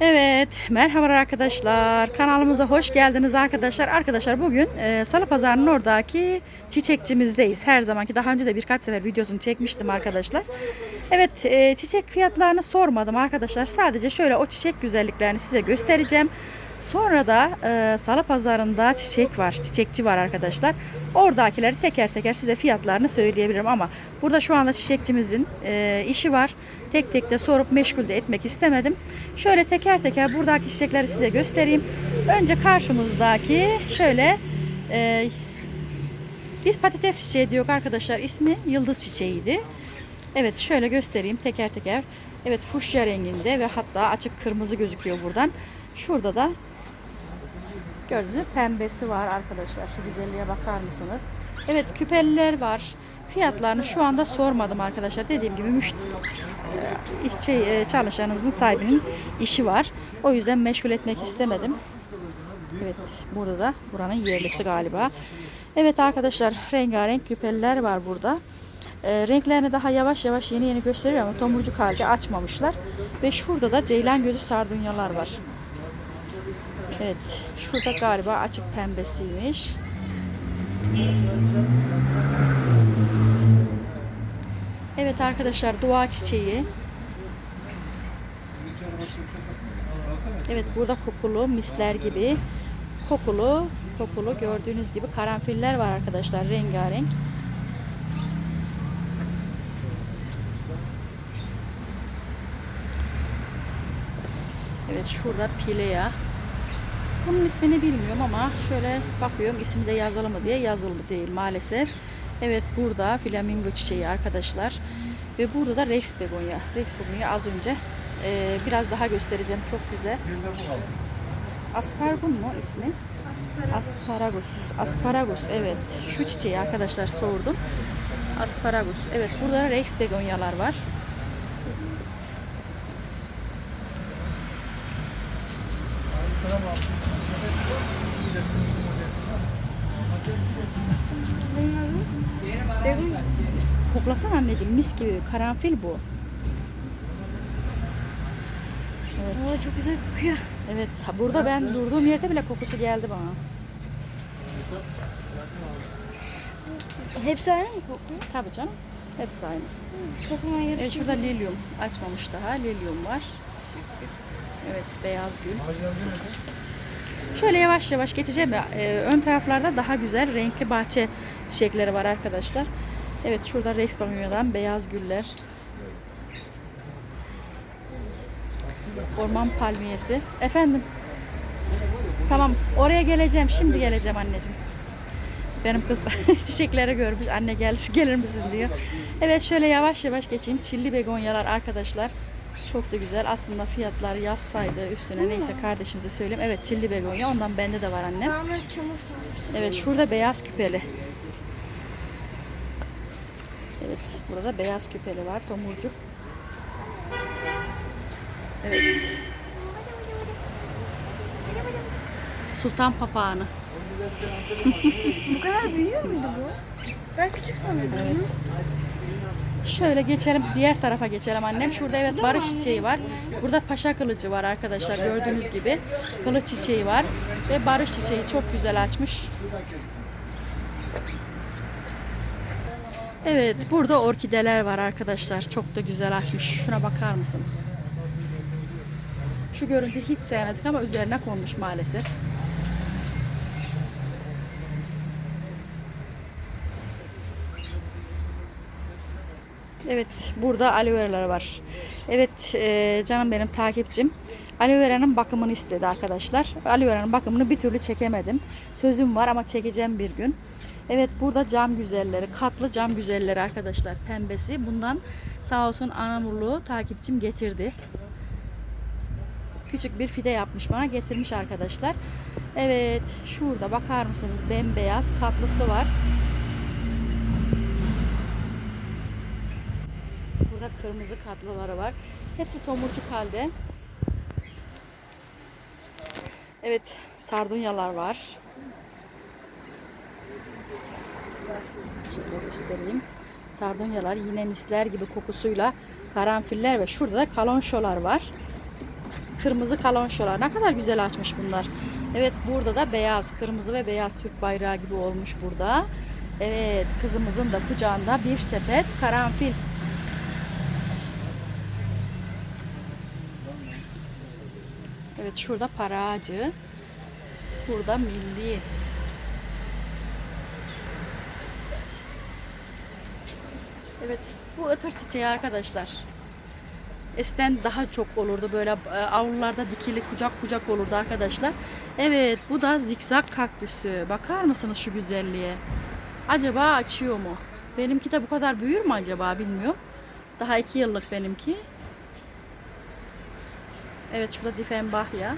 Evet, merhabalar arkadaşlar. Kanalımıza hoş geldiniz arkadaşlar. Arkadaşlar bugün e, Salı Pazarı'nın oradaki çiçekçimizdeyiz. Her zamanki daha önce de birkaç sefer videosunu çekmiştim arkadaşlar. Evet, e, çiçek fiyatlarını sormadım arkadaşlar. Sadece şöyle o çiçek güzelliklerini size göstereceğim. Sonra da e, Salı Pazarı'nda çiçek var, çiçekçi var arkadaşlar. Oradakileri teker teker size fiyatlarını söyleyebilirim ama burada şu anda çiçekçimizin e, işi var. Tek tek de sorup meşgul de etmek istemedim. Şöyle teker teker buradaki çiçekleri size göstereyim. Önce karşımızdaki şöyle e, biz patates çiçeği diyor arkadaşlar. İsmi yıldız çiçeğiydi. Evet şöyle göstereyim teker teker. Evet fuşya renginde ve hatta açık kırmızı gözüküyor buradan. Şurada da gördüğünüz pembesi var arkadaşlar. Şu güzelliğe bakar mısınız? Evet küpeliler var. Fiyatlarını şu anda sormadım arkadaşlar. Dediğim gibi müşteri şey, e, çalışanımızın sahibinin işi var. O yüzden meşgul etmek istemedim. Evet burada da buranın yerlisi galiba. Evet arkadaşlar rengarenk küpeliler var burada. E, renklerini daha yavaş yavaş yeni yeni gösteriyor ama tomurcuk halde açmamışlar. Ve şurada da ceylan gözü sardunyalar var. Evet şurada galiba açık pembesiymiş. Evet arkadaşlar dua çiçeği. Evet burada kokulu misler gibi kokulu kokulu gördüğünüz gibi karanfiller var arkadaşlar rengarenk. Evet şurada pileya. Bunun ismini bilmiyorum ama şöyle bakıyorum ismi de yazılı mı diye yazılı değil maalesef. Evet burada flamingo çiçeği arkadaşlar. Ve burada da Rex begonya. Rex begonya az önce e, biraz daha göstereceğim. Çok güzel. Aspargun mu ismi? Asparagus. Asparagus evet. Şu çiçeği arkadaşlar sordum. Asparagus. Evet burada da Rex begonyalar var. Koklasana anneciğim mis gibi karanfil bu. Evet. Aa, çok güzel kokuyor. Evet, ha, burada ben durduğum yerde bile kokusu geldi bana. Hepsi aynı mı kokuyor? Tabii canım. Hepsi aynı. Kokmaya gerek Evet şurada lilyum açmamış daha. Lilyum var. Evet beyaz gül. Şöyle yavaş yavaş geçeceğim. Ee, ön taraflarda daha güzel renkli bahçe çiçekleri var arkadaşlar. Evet şurada Rex Bamya'dan beyaz güller. Orman palmiyesi. Efendim. Tamam oraya geleceğim. Şimdi geleceğim anneciğim. Benim kız çiçekleri görmüş. Anne gel gelir misin diyor. Evet şöyle yavaş yavaş geçeyim. Çilli begonyalar arkadaşlar. Çok da güzel. Aslında fiyatları yazsaydı üstüne neyse kardeşimize söyleyeyim. Evet çilli begonya. Ondan bende de var annem. Evet şurada beyaz küpeli. Evet burada beyaz küpeli var. Tomurcuk. Evet. Sultan papağanı. Bu kadar büyüyor muydu bu? Ben küçük sanıyordum. Evet. Şöyle geçelim diğer tarafa geçelim annem. Şurada evet barış çiçeği var. Burada paşa kılıcı var arkadaşlar gördüğünüz gibi. Kılıç çiçeği var ve barış çiçeği çok güzel açmış. Evet burada orkideler var arkadaşlar. Çok da güzel açmış. Şuna bakar mısınız? Şu görüntüyü hiç sevmedik ama üzerine konmuş maalesef. Evet burada aloe veralar var. Evet e, canım benim takipçim aloe vera'nın bakımını istedi arkadaşlar. Aloe vera'nın bakımını bir türlü çekemedim. Sözüm var ama çekeceğim bir gün. Evet burada cam güzelleri, katlı cam güzelleri arkadaşlar pembesi. Bundan sağ olsun Anamurlu takipçim getirdi. Küçük bir fide yapmış bana getirmiş arkadaşlar. Evet şurada bakar mısınız bembeyaz katlısı var. Burada kırmızı katlıları var. Hepsi tomurcuk halde. Evet, sardunyalar var. Şöyle göstereyim. Sardunyalar yine misler gibi kokusuyla karanfiller ve şurada da kalonşolar var. kırmızı kalonşolar. Ne kadar güzel açmış bunlar. Evet burada da beyaz, kırmızı ve beyaz Türk bayrağı gibi olmuş burada. Evet kızımızın da kucağında bir sepet karanfil. Evet şurada para ağacı. Burada milli. Evet bu ıtır çiçeği arkadaşlar. Eskiden daha çok olurdu böyle e, avlularda dikili kucak kucak olurdu arkadaşlar. Evet bu da zikzak kaktüsü. Bakar mısınız şu güzelliğe? Acaba açıyor mu? Benimki de bu kadar büyür mü acaba bilmiyorum. Daha iki yıllık benimki. Evet şurada Difenbahya.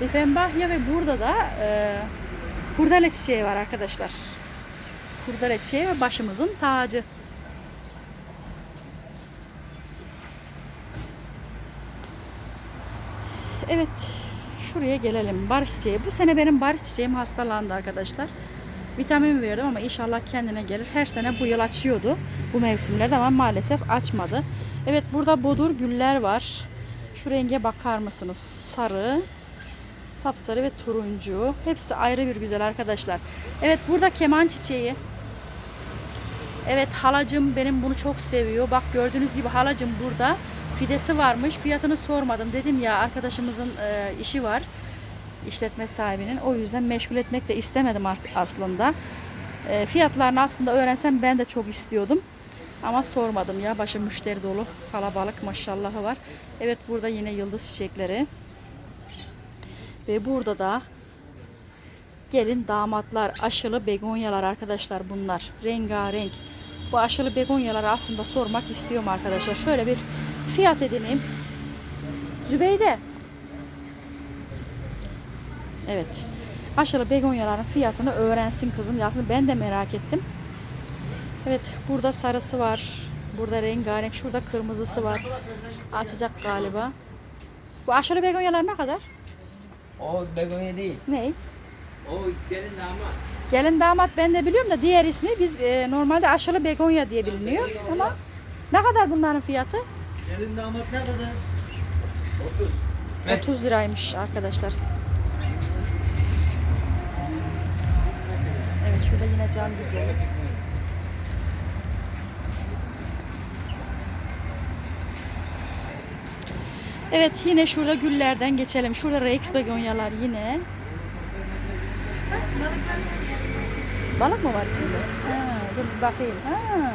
Difenbahya ve burada da e, kurdele çiçeği var arkadaşlar. Kurdele çiçeği ve başımızın tacı. Evet. Şuraya gelelim. Barış çiçeği. Bu sene benim barış çiçeğim hastalandı arkadaşlar. Vitamin verdim ama inşallah kendine gelir. Her sene bu yıl açıyordu. Bu mevsimlerde ama maalesef açmadı. Evet burada bodur güller var. Şu renge bakar mısınız? Sarı, sapsarı ve turuncu. Hepsi ayrı bir güzel arkadaşlar. Evet burada keman çiçeği. Evet halacım benim bunu çok seviyor. Bak gördüğünüz gibi halacım burada. Fidesi varmış. Fiyatını sormadım. Dedim ya arkadaşımızın e, işi var. işletme sahibinin. O yüzden meşgul etmek de istemedim aslında. E, fiyatlarını aslında öğrensem ben de çok istiyordum. Ama sormadım ya. Başı müşteri dolu. Kalabalık maşallahı var. Evet burada yine yıldız çiçekleri. Ve burada da gelin damatlar aşılı begonyalar arkadaşlar bunlar. Rengarenk. Bu aşılı begonyaları aslında sormak istiyorum arkadaşlar. Şöyle bir fiyat edineyim. Zübeyde. Evet. Aşılı begonyaların fiyatını öğrensin kızım. Aslında ben de merak ettim. Evet burada sarısı var. Burada rengarenk. Şurada kırmızısı var. Açacak galiba. Bu aşılı begonyalar ne kadar? O begonya değil. Ne? O gelin damat. Gelin damat ben de biliyorum da diğer ismi biz e, normalde aşılı begonya diye biliniyor. Ama ne kadar bunların fiyatı? Gelin damat ne kadar? 30. 30 liraymış arkadaşlar. Evet şurada yine cam güzel. Evet yine şurada güllerden geçelim. Şurada Rex begonyalar yine. Balık mı var içinde? Ha, dur bakayım. Ha.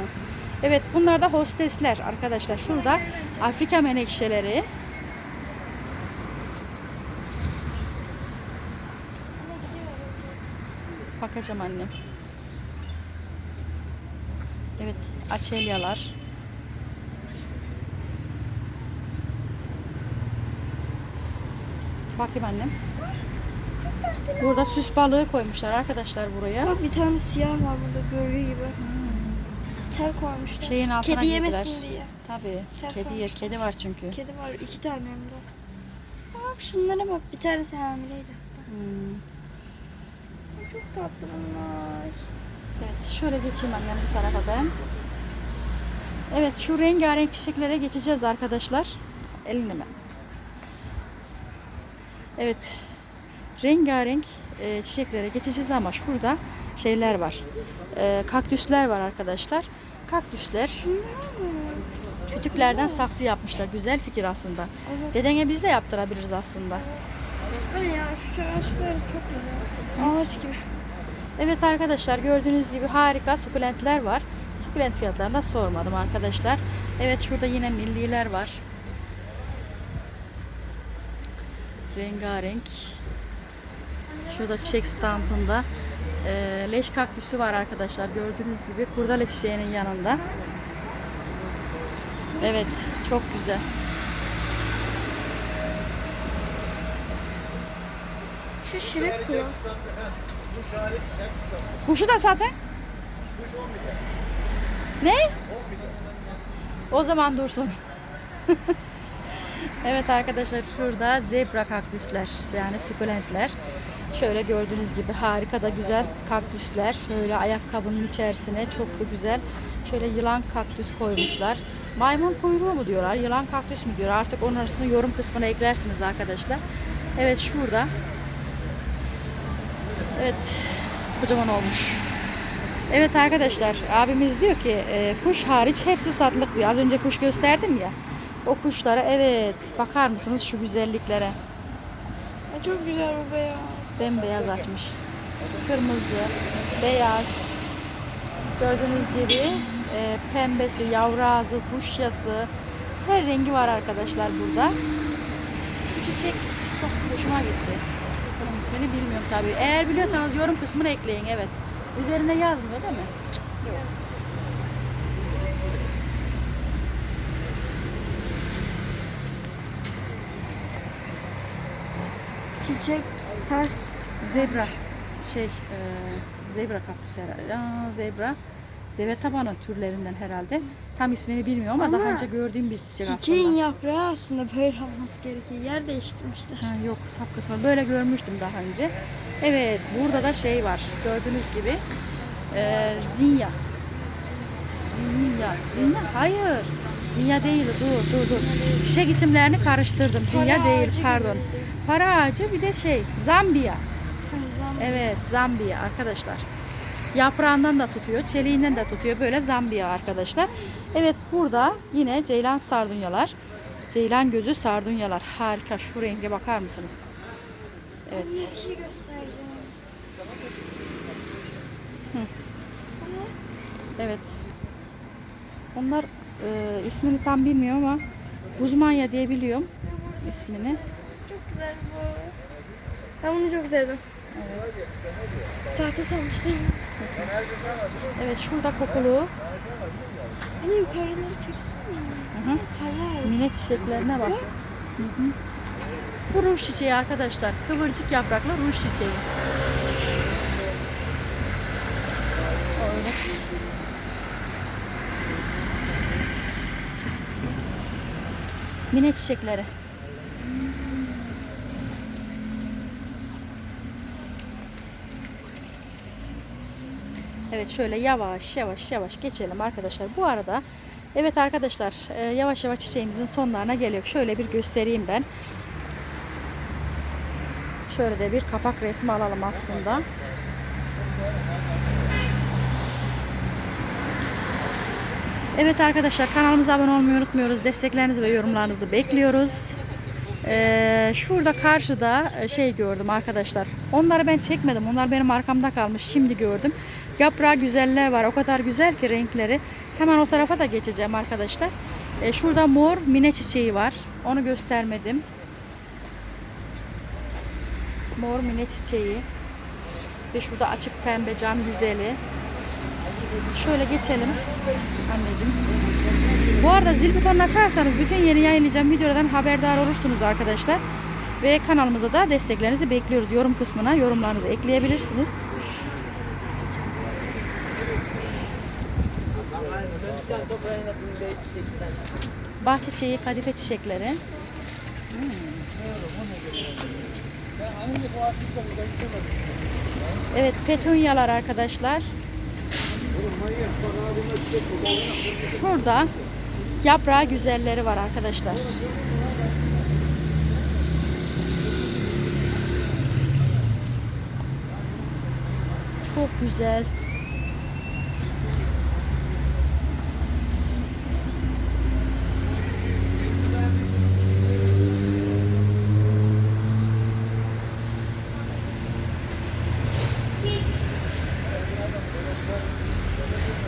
Evet bunlar da hostesler arkadaşlar. Şurada Afrika menekşeleri. Bakacağım annem. Evet, açelyalar. Bakayım annem. Burada süs balığı koymuşlar arkadaşlar buraya. Bak bir tane siyah var burada görüyor gibi. Tel koymuşlar. Şeyin altına Kedi girdiler. yemesin diye. Tabii. Sen Kedi yer. koymuşsun. Kedi var çünkü. Kedi var iki tane hem de. Bak şunlara bak bir tanesi hamileydi. Hmm. Çok tatlı bunlar. Evet, şöyle geçeyim annem bu tarafa ben. Evet, şu rengarenk çiçeklere geçeceğiz arkadaşlar. Elini mi? Evet, rengarenk e, çiçeklere geçeceğiz ama şurada şeyler var. E, kaktüsler var arkadaşlar. Kaktüsler kütüklerden saksı yapmışlar. Güzel fikir aslında. Evet. Dedene biz de yaptırabiliriz aslında. Hani ya şu ağaçlar çok güzel. Ağaç gibi. Evet arkadaşlar gördüğünüz gibi harika sukulentler var. Sukulent fiyatlarını da sormadım arkadaşlar. Evet şurada yine milliler var. Rengarenk. Şurada çiçek stampında e, leş kaktüsü var arkadaşlar. Gördüğünüz gibi kurdale çiçeğinin yanında. Evet çok güzel. Şu şirek kulağı. Kuşu da zaten. Kuş 10 milyar. Ne? 10 milyar. O zaman dursun. evet arkadaşlar şurada zebra kaktüsler yani sukulentler. Şöyle gördüğünüz gibi harika da güzel kaktüsler. Şöyle ayakkabının içerisine çok da güzel. Şöyle yılan kaktüs koymuşlar. maymun kuyruğu mu diyorlar, yılan kaktüs mü diyor. Artık onun arasını yorum kısmına eklersiniz arkadaşlar. Evet şurada. Evet kocaman olmuş. Evet arkadaşlar abimiz diyor ki e, kuş hariç hepsi satılık diyor. Az önce kuş gösterdim ya. O kuşlara evet bakar mısınız şu güzelliklere. Çok güzel bu beyaz. Bembeyaz açmış. Kırmızı, beyaz. Gördüğünüz gibi e, pembesi, yavru ağzı, kuşyası. Her rengi var arkadaşlar burada. Şu çiçek çok hoşuma gitti. Bunun ismini bilmiyorum tabii. Eğer biliyorsanız yorum kısmına ekleyin evet. Üzerine yazmıyor değil mi? Yok. Çiçek ters. Zebra. Şey, e, zebra kaktüs herhalde. Aa, zebra. Deve tabanı türlerinden herhalde. Tam ismini bilmiyorum ama, Ama daha önce gördüğüm bir çiçek Çiçeğin aslında. yaprağı aslında böyle olması gerekiyor. Yer değiştirmişler. Ha, yok sap kısmı. Böyle görmüştüm daha önce. Evet burada da şey var. Gördüğünüz gibi. E, zinya. Zinya. Zinya? Hayır. Zinya değil. Dur dur dur. Çiçek isimlerini karıştırdım. Zinya değil pardon. Para ağacı bir de şey. Zambiya. Zam- Evet Zambiya arkadaşlar. Yaprağından da tutuyor, çeliğinden de tutuyor. Böyle Zambiya arkadaşlar. Evet burada yine ceylan sardunyalar. Ceylan gözü sardunyalar. Harika. Şu renge bakar mısınız? Evet. Bir şey göstereceğim. Evet. Onlar e, ismini tam bilmiyorum ama Guzmanya diye biliyorum ismini. Güzel bu. Ben bunu çok sevdim. Sahte sanmıştım. Evet şurada kokulu Hani yukarıları çek. Hı hı. Yukarılar. mine çiçeklerine bak. Hı hı. Bu ruj çiçeği arkadaşlar. Kıvırcık yapraklı ruj çiçeği. Öyle. Mine çiçekleri. Evet şöyle yavaş yavaş yavaş geçelim arkadaşlar. Bu arada evet arkadaşlar e, yavaş yavaş çiçeğimizin sonlarına geliyor. Şöyle bir göstereyim ben. Şöyle de bir kapak resmi alalım aslında. Evet arkadaşlar kanalımıza abone olmayı unutmuyoruz. Desteklerinizi ve yorumlarınızı bekliyoruz. Ee, şurada karşıda e, şey gördüm arkadaşlar. Onları ben çekmedim. Onlar benim arkamda kalmış. Şimdi gördüm. Yaprağı güzeller var. O kadar güzel ki renkleri. Hemen o tarafa da geçeceğim arkadaşlar. Ee, şurada mor mine çiçeği var. Onu göstermedim. Mor mine çiçeği. Ve şurada açık pembe cam güzeli. Şöyle geçelim. Anneciğim. Bu arada zil butonunu açarsanız bütün yeni yayınlayacağım videolardan haberdar olursunuz arkadaşlar. Ve kanalımıza da desteklerinizi bekliyoruz. Yorum kısmına yorumlarınızı ekleyebilirsiniz. Bahçe çiçeği, kadife çiçekleri. Evet, petunyalar arkadaşlar. Şurada yaprağı güzelleri var arkadaşlar. Çok güzel.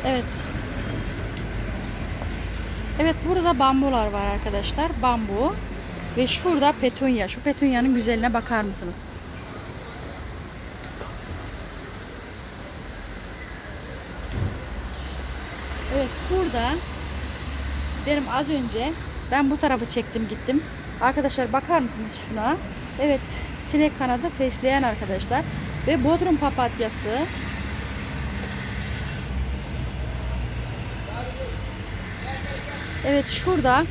Evet. Evet burada bambular var arkadaşlar. Bambu. Ve şurada petunya. Şu petunyanın güzelliğine bakar mısınız? Evet burada benim az önce ben bu tarafı çektim gittim. Arkadaşlar bakar mısınız şuna? Evet sinek kanadı fesleğen arkadaşlar. Ve bodrum papatyası. Evet şurada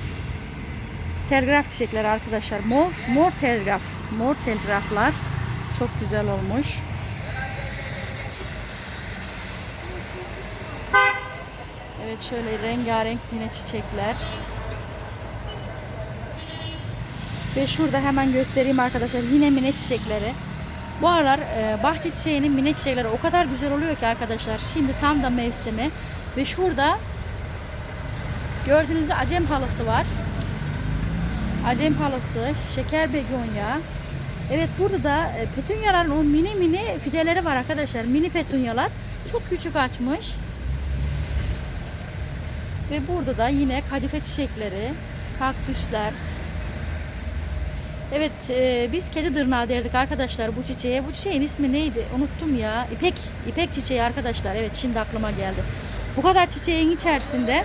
telgraf çiçekleri arkadaşlar. Mor, mor telgraf. Mor telgraflar. Çok güzel olmuş. Evet şöyle rengarenk yine çiçekler. Ve şurada hemen göstereyim arkadaşlar yine mine çiçekleri. Bu aralar e, bahçe çiçeğinin mine çiçekleri o kadar güzel oluyor ki arkadaşlar. Şimdi tam da mevsimi. Ve şurada gördüğünüz acem halısı var. Acem halısı, şeker begonya. Evet burada da e, petunyaların o mini mini fideleri var arkadaşlar. Mini petunyalar. Çok küçük açmış. Ve burada da yine kadife çiçekleri, kaktüsler. Evet e, biz kedi dırnağı derdik arkadaşlar bu çiçeğe. Bu çiçeğin ismi neydi? Unuttum ya. İpek, ipek çiçeği arkadaşlar. Evet şimdi aklıma geldi. Bu kadar çiçeğin içerisinde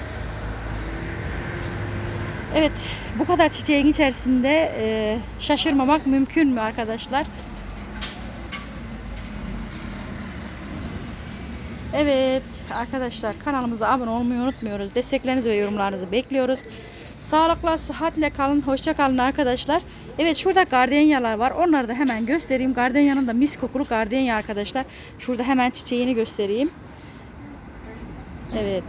Evet bu kadar çiçeğin içerisinde e, şaşırmamak mümkün mü arkadaşlar? Evet arkadaşlar kanalımıza abone olmayı unutmuyoruz. Desteklerinizi ve yorumlarınızı bekliyoruz. Sağlıkla, sıhhatle kalın. Hoşça kalın arkadaşlar. Evet şurada gardenyalar var. Onları da hemen göstereyim. Gardenyanın da mis kokulu gardenya arkadaşlar. Şurada hemen çiçeğini göstereyim. Evet.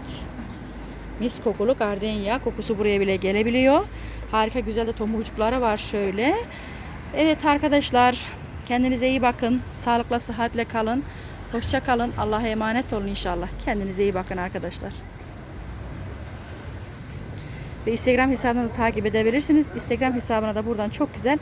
Mis kokulu gardenya. Kokusu buraya bile gelebiliyor. Harika güzel de tomurcukları var şöyle. Evet arkadaşlar. Kendinize iyi bakın. Sağlıkla, sıhhatle kalın. Hoşça kalın. Allah'a emanet olun inşallah. Kendinize iyi bakın arkadaşlar. Ve Instagram hesabını da takip edebilirsiniz. Instagram hesabına da buradan çok güzel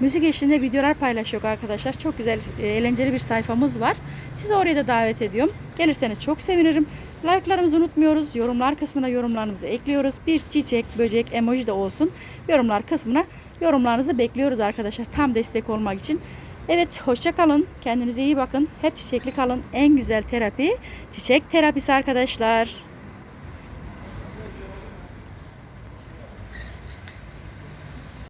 müzik eşliğinde videolar paylaşıyor arkadaşlar. Çok güzel, e, eğlenceli bir sayfamız var. Sizi oraya da davet ediyorum. Gelirseniz çok sevinirim. Like'larımızı unutmuyoruz. Yorumlar kısmına yorumlarımızı ekliyoruz. Bir çiçek, böcek, emoji de olsun. Yorumlar kısmına yorumlarınızı bekliyoruz arkadaşlar. Tam destek olmak için. Evet hoşça kalın. Kendinize iyi bakın. Hep çiçekli kalın. En güzel terapi çiçek terapisi arkadaşlar.